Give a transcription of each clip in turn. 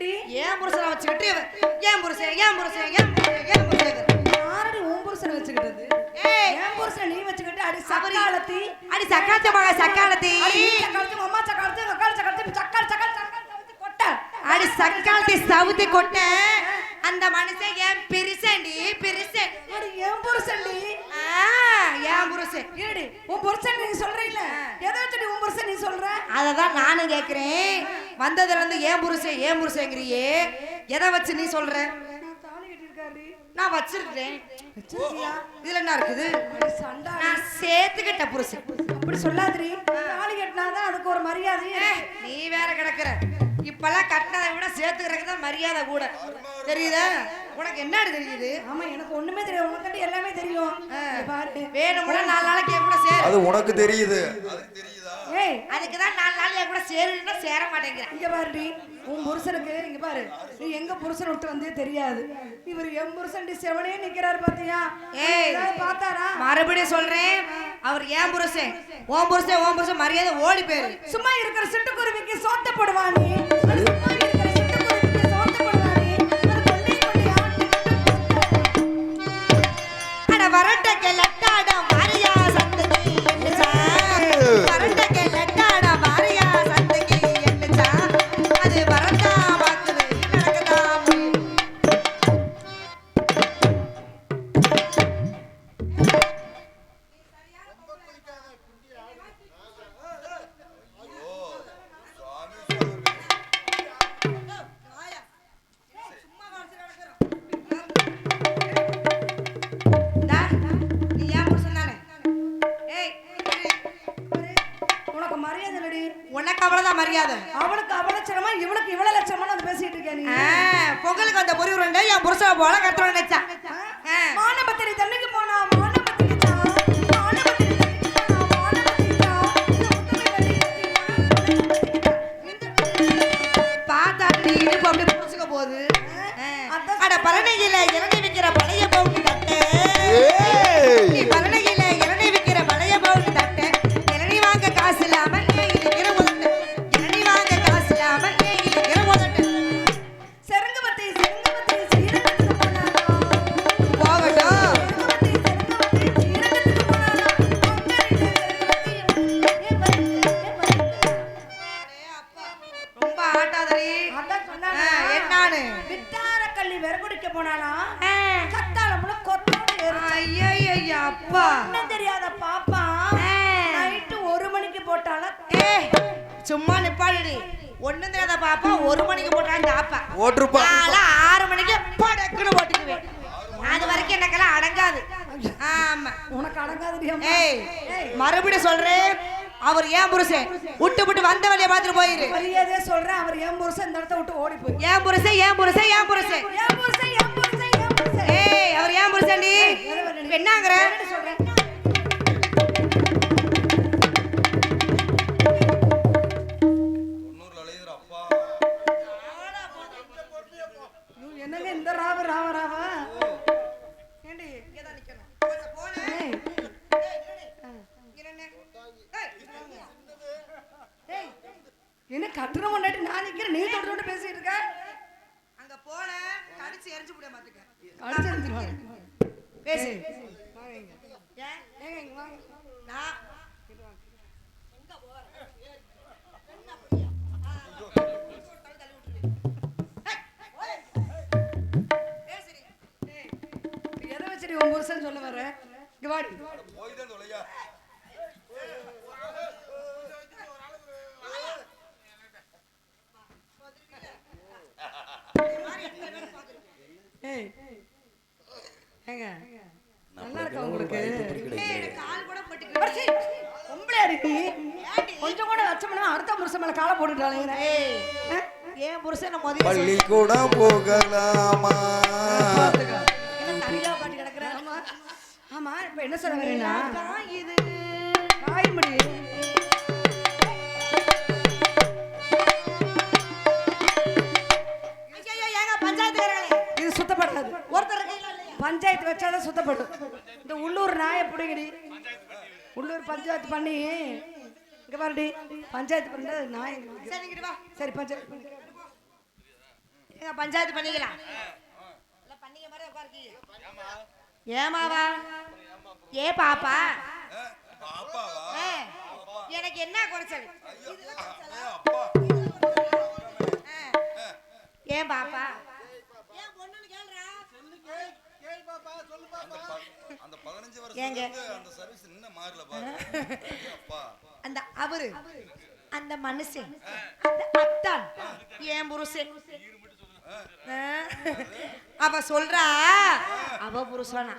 புருஷன்டி ஏன் புருஷனை வச்சுக்கிட்டு ஏன் புருஷன் ஏன் புருஷன் ஏன் புருஷன் ஏன் புருஷன்? யாரடி உன் புருஷனை வச்சுக்கிட்டது? ஏய்! என் புருஷனை நீ வச்சுக்கிட்டு அடி சக்காலத்தி. அடி சக்காத்த மக சக்காலத்தி. சக்காலத்தி அம்மா சக்காலத்தி அக்கால் சக்காலத்தி சக்கால் சக்கால் சக்கால் சக்காலத்தி கொட்ட. அடி சக்காலத்தி சவுத்தி கொட்ட. அந்த மனுஷன் ஏன் பிரிசண்டி? பிரிசன் என் புருஷன்டி ஏன் புருஷன்? இருடி. உன் புருஷன் நீ சொல்றீல்ல. எதை வச்சுடி உன் புருஷன் நீ சொல்ற? அததான் நானும் கேக்குறேன். வந்ததுல இருந்து ஏன் புருஷன் ஏன் புருஷங்கிறியே எதை வச்சு நீ சொல்ற? நான் வச்சிருக்கேன் இதுல என்ன இருக்குது? நான் சேர்த்துக்கிட்ட புருஷன். அப்படி சொல்லாதடி. தாலி கட்டினாதான் அதுக்கு ஒரு மரியாதை நீ வேற கிடக்குற. இப்பெல்லாம் கட்டினதை விட சேர்த்துக்கிறதுக்கு தான் மரியாதை கூட. தெரியுதா? உனக்கு என்னடி தெரியுது? ஆமா எனக்கு ஒண்ணுமே தெரியும் உனக்கு எல்லாமே தெரியும். பாரு. வேணும்னா நாலு நாளைக்கு என் கூட சேரு. அது உனக்கு தெரியுது. ஏய் அதுக்கு தான் நாலு நாள் என் கூட சேருன்னா சேர மாட்டேங்கிறேன். இங்க பாருடி உன் புருஷனுக்கு இங்க பாரு. நீ எங்க புருஷன் விட்டு வந்தே தெரியாது. இவர் என் புருஷன்டி செவனே நிக்கிறாரு பாத்தியா? ஏய். பார்த்தாரா? மறுபடியும் சொல்றேன். அவர் ஏன் புருஷன். ஓன் புருஷன் ஓன் புருஷன் மரியாதை ஓடி போயிரு. சும்மா இருக்கிற சிட்டுக்குருவிக்கு சோத்த போடுவானே மரியாதை அவளுக்கு அவ லட்சணமா இவளுக்கு இவ்வளவு லட்சணமா வந்து பேசிட்டு இருக்க நீ? பொங்கலுக்கு வந்த பொறி உருண்டை என் புருஷனை போல கத்துறோம் நினைச்சா. மானபத்திரி தண்ணிக்கு போனா மானபத்திரி பார்த்தா அப்படி போகுது. அட பரணையில இளநீ விக்கிற பழைய பவுன் ஓட்டுருப்பா. ஆறு மணிக்கு படக்குன்னு போட்டுக்குவேன் அது வரைக்கும் எனக்கெல்லாம் அடங்காது. ஆமா. உனக்கு அடங்காது ஏய் மறுபடியும் சொல்றேன் அவர் ஏன் புருஷன்? விட்டு விட்டு வந்த வழியை பார்த்துட்டு போயிரு. மரியாதையா சொல்றேன் அவர் என் புருஷன்? இந்த இடத்த விட்டு ஓடி போய் ஏன் புருஷன் ஏன் புருஷன் ஏன் புருஷன்? என் புருஷன் என் புருஷன் புருஷன்? ஏய் அவர் ஏன் புருஷன்டி? இப்ப என்னங்கிற? சொல்றேன். உன் புருஷன் சொல்ல வர இங்க வாடி. ஏங்க. நல்லா இருக்கா உங்களுக்கு? கால் கூட போட்டுக்க அடிச்சி, பொம்பளையா இருக்கு கொஞ்சம் கூட லட்சம் அடுத்த புருஷன் மேல காலை போட்டுட்டாலே ஏய் ஏன் புருஷன் முதல்ல பள்ளிக்கூடம் போகலாமா? ஆமா இப்ப என்ன சொல்ல வரேன்னா தான் இது காய்மடி ஐயோ ஏங்க பஞ்சாயத்துக்காரங்களே? இது சுத்தப்படாது. ஒருத்தர் பஞ்சாயத்து வச்சாதான் சுத்தப்படும். இந்த உள்ளூர் நாயை பிடிங்கடி. உள்ளூர் பஞ்சாயத்து பண்ணி இங்க பாருடி பஞ்சாயத்து பண்ண நாய். சரி பஞ்சாயத்து பஞ்சாயத்து பண்ணிக்கலாம். பண்ணிக்க மாதிரி ஏமாவா? ஏ பாப்பா. எனக்கு என்ன குறைச்சல். ஏன் பாப்பா. ஏன். அந்த அவரு அந்த மனுஷன் அந்த அத்தான் என் புருஷன். அவ சொல்றா? அவ புருஷனா.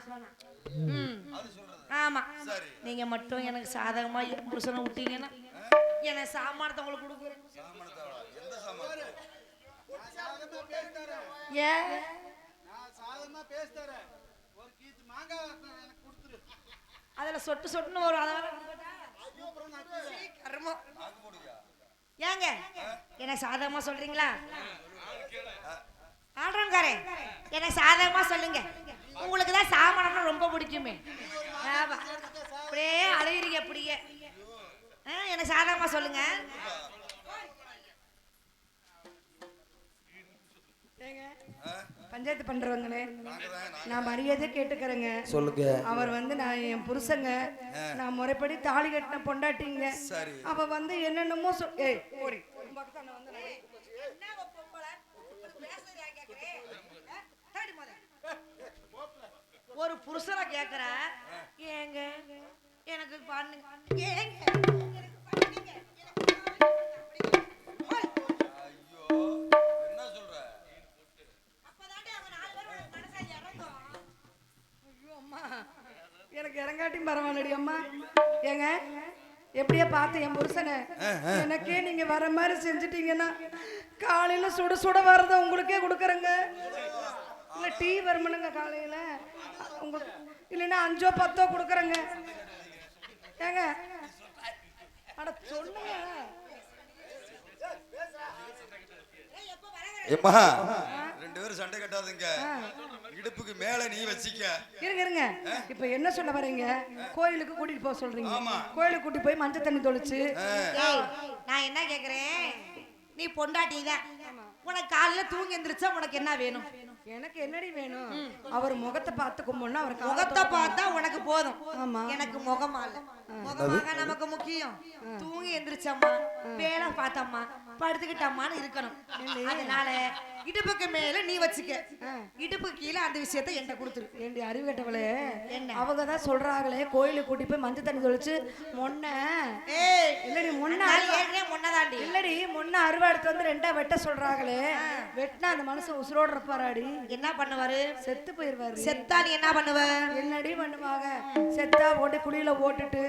ஆமா. நீங்க மட்டும் எனக்கு சாதகமா என் புருஷனை விட்டீங்கன்னா எனக்கு சாமானத்தை உங்களுக்கு கொடுக்குறேன். ஏன் அதுல சொட்டு சொட்டுன்னு வரும். அதை வேற சீ, கருமம். நாக்கு போடுயா ஏங்க? எனக்கு சாதகமா சொல்றீங்களா? ஆடுறோங்காரே எனக்கு சாதகமா சொல்லுங்க. உங்களுக்கு தான் சாமானம்னா ரொம்ப பிடிக்குமே. ஆமா. அப்படியே அழுகிறீங்க அப்படியே. எனக்கு சாதகமா சொல்லுங்க. பஞ்சாயத்து தான் நான் மரியாதை கேட்டுக்கிறேங்க. சொல்லுங்க. அவர் வந்து நான் என் புருஷங்க. நான் முறைப்படி தாலி கட்டின பொண்டாட்டிங்க. அவ வந்து என்னென்னமோ சொல் ஏய் ஓடி உன் பக்கத்தாண்ட வந்து நடி. ஒரு புருஷனை கேக்குற? ஏங்க எனக்கு பண்ணுங்க ஏங்க. எனக்கு இறங்காட்டியும் பரவாயில்லடி அம்மா. ஏங்க எப்படியே பார்த்து என் புருஷனை. எனக்கே நீங்க வர மாதிரி செஞ்சுட்டீங்கன்னா காலையில சுட சுட வரத உங்களுக்கே கொடுக்குறேங்க. டீ வருமனுங்க காலையில. உங்களுக்கு இல்லைன்னா அஞ்சோ பத்தோ கொடுக்குறேங்க. ஏங்க அட சொல்லுங்க. ஏம்மா? ரெண்டு பேரும் சண்டை கட்டாதுங்க. இடுப்புக்கு மேல நீ வச்சிக்க. இருங்க இருங்க. இப்ப என்ன சொல்ல வரீங்க? கோயிலுக்கு கூட்டிட்டு போக சொல்றீங்க. ஆமா. கோயிலுக்கு கூட்டிட்டு போய் மஞ்சள் தண்ணி தொளிச்சு. ஏய் நான் என்ன கேக்குறேன்? நீ பொண்டாட்டி தான் உனக்கு காலையில தூங்கி எந்திரிச்சா உனக்கு என்ன வேணும்? எனக்கு என்னடி வேணும் அவர் முகத்தை பார்த்து கும்பிடணும் அவர் முகத்தை பார்த்தா உனக்கு போதும். எனக்கு முகமா இல்ல முகமாக நமக்கு முக்கியம். தூங்கி எந்திரிச்சம்மா வேலை பார்த்தம்மா படுத்துக்கிட்டம்மான்னு இருக்கணும். அதனால இடுப்புக்கு மேல நீ வச்சுக்க. இடுப்புக்கு கீழே அந்த விஷயத்த என்கிட்ட கொடுத்துரு. ஏண்டி அறிவு கட்டவளே? அவங்க தான் சொல்றாங்களே கோயிலுக்கு கூட்டி போய் மஞ்சள் தண்ணி தொளிச்சு மொன்ன. இல்லடி மொன்ன முன்னதாண்டி. இல்லடி மொன்ன அருவா எடுத்து வந்து ரெண்டா வெட்ட சொல்றாங்களே. வெட்டினா அந்த மனுஷன் உசுரோட இருப்பாராடி? என்ன பண்ணுவாரு? செத்து போயிருவாரு. செத்தா நீ என்ன பண்ணுவ? என்னடி பண்ணுவாங்க? செத்தா போட்டு குழியில ஓட்டுட்டு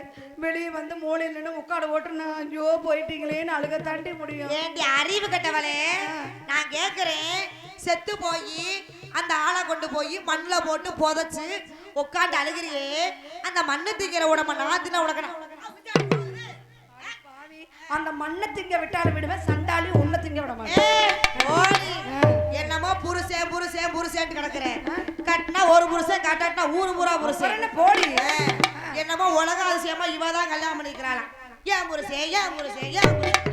வெளியே வந்து மூலையில நின்று உட்காட ஓட்டுனா ஐயோ போயிட்டீங்களேன்னு அழுக தாண்டி முடியும். ஏண்டி அறிவு கட்டவளே? நான் கேக்குறேன். செத்து போய் அந்த ஆளை கொண்டு போய் மண்ணுல போட்டு புதைச்சு உட்காந்து அழுகிறியே. அந்த மண்ணு திங்கிற உடம்ப நாத்தின உனக்கு பாவி, அந்த மண்ணை திங்க விட்டாலும் விடுவேன் சண்டாளி உன்னை திங்க விட மாட்டேன். என்னமோ புருஷன் புருஷன் புருஷன் கிடக்குறேன். ஒரு புருஷன் கட்டாட்டினா ஊரு பூரா புருஷன். என்ன போடி என்னமோ உலக அதிசயமா இவ தான் கல்யாணம் பண்ணிக்கிறாளாம். ஏன் புருஷன் ஏன் புருஷன் ஏன் புருஷன்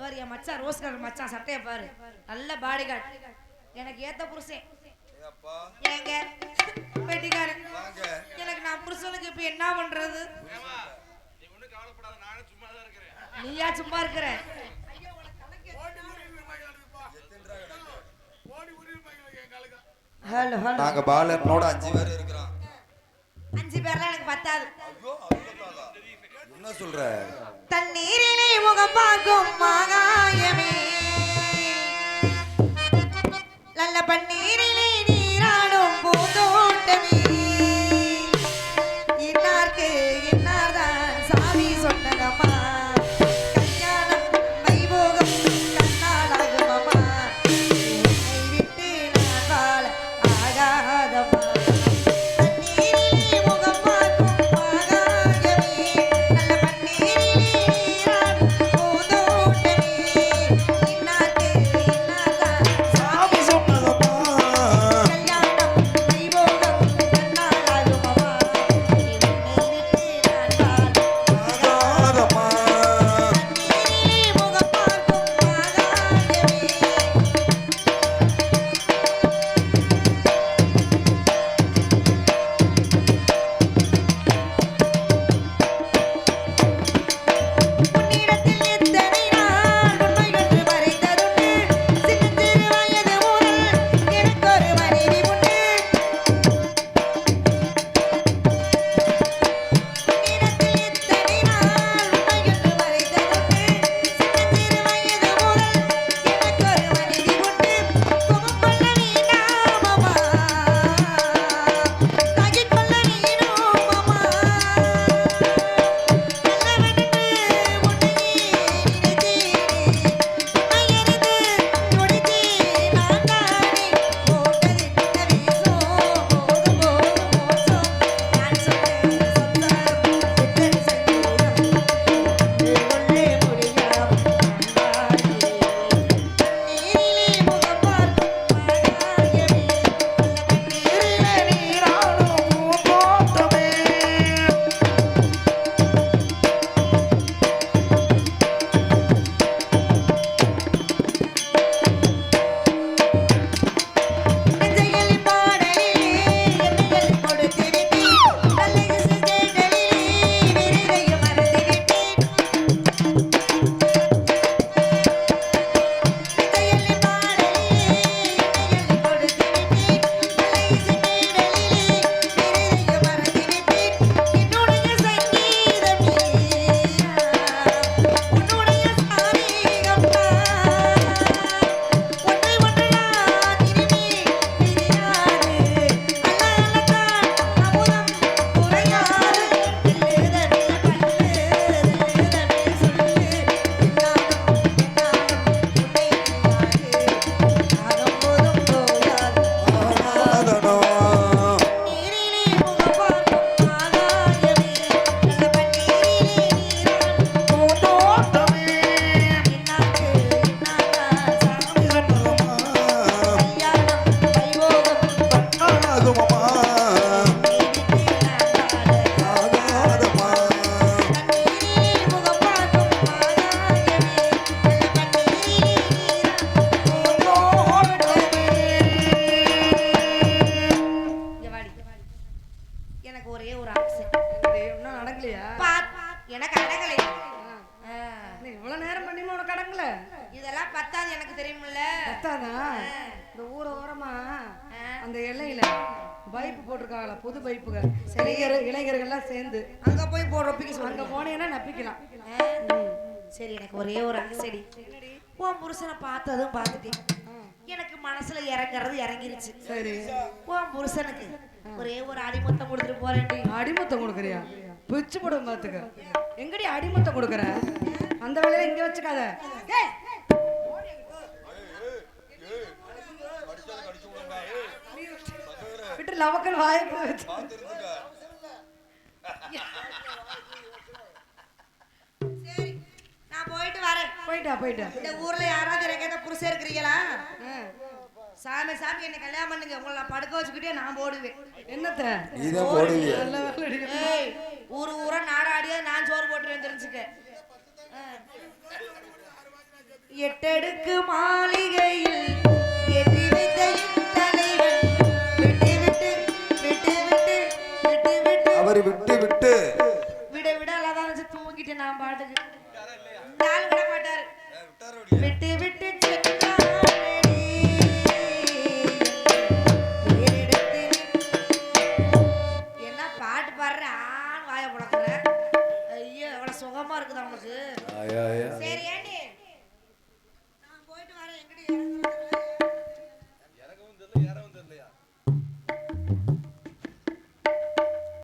பாரு, என் மச்சான் ரோஸ் கலர் மச்சான் சட்டையை பாரு. நல்ல பாடி கார்டு எனக்கு ஏத்த புருஷன். ஏங்க? வெட்டிக்காரன் வாங்க. எனக்கு நான் புருஷனுக்கு இப்ப என்ன பண்றது? நீயா சும்மா இருக்கிற? Hello hello. நாங்க பாலனோட அஞ்சு பேர் இருக்கிறோம். அஞ்சு பேர்லாம் எனக்கு பத்தாது? என்ன சொல்ற? தண்ணீரிலே முகம் பார்க்கும் மாகாயமே. நல்ல பன்னீரிலே நீராடும் பூந்தோட்டமே. இன்னார்க்கு இன்னார்தான் சாமி சொன்னதம்மா. போட்டிருக்காங்களா? புது பைப்புக இளைஞர் இளைஞர்கள்லாம் சேர்ந்து. அங்க போய் போடுறப்பிக்க அங்க போனீங்கன்னா நப்பிக்கலாம். சரி எனக்கு ஒரே ஒரு ஆசைடி உன் புருஷனை பார்த்ததும் பார்த்துட்டேன். எனக்கு மனசுல இறங்குறது இறங்கிருச்சு. சரி. உன் புருஷனுக்கு ஒரே ஒரு அடிமொத்தம் கொடுத்துட்டு போறேன்டி. அடிமத்தம் கொடுக்குறியா? பிச்சு போடும் பாத்துக்க எங்கடி அடிமத்தம் கொடுக்குற? அந்த வேலையில இங்க வச்சுக்காத. ஏய், நமக்கு வாய்ப்பு போயிட்டு வரேன். போயிட்டா போயிட்டா. இந்த ஊர்ல யாராவது எனக்கு புருஷன் இருக்கிறீங்களா? சாமி சாமி என்ன கல்யாணம் பண்ணுங்க. உங்களை படுக்க வச்சுக்கிட்டே நான் போடுவேன். என்னத்த? ஊரு ஊரா நாடாடியா நான் சோறு போட்டுருவேன் எட்டடுக்கு மாளிகையில் எதிர்வித்தையில் மாதிரி விட்டு விட்டு. விட விட அழகாக வச்சு தூங்கிட்டு நான் பாட்டுக்கு. விட்டு விட்டு